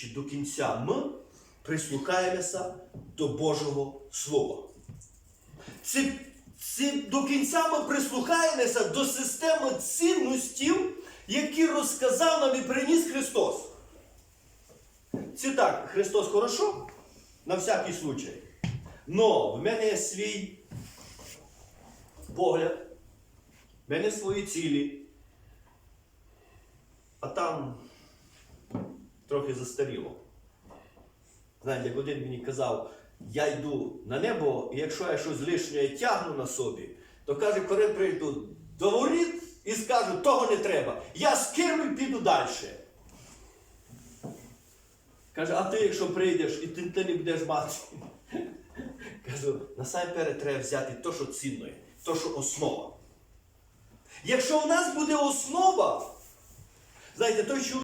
чи до кінця ми прислухаємося до Божого Слова. Це, це до кінця ми прислухаємося до системи цінностей, які розказав нам і приніс Христос. Це так, Христос хорошо, на всякий случай. Но в мене є свій погляд, в мене свої цілі. А там трохи застаріло. Знаєте, як один мені казав, я йду на небо, і якщо я щось лишнє тягну на собі, то каже, коли прийду до воріт і скажу, того не треба. Я скину і піду далі. Каже, а ти, якщо прийдеш і ти, ти не будеш мати. Кажу, насамперед треба взяти то, що цінне, то, що основа. Якщо у нас буде основа, знаєте, той чоловік.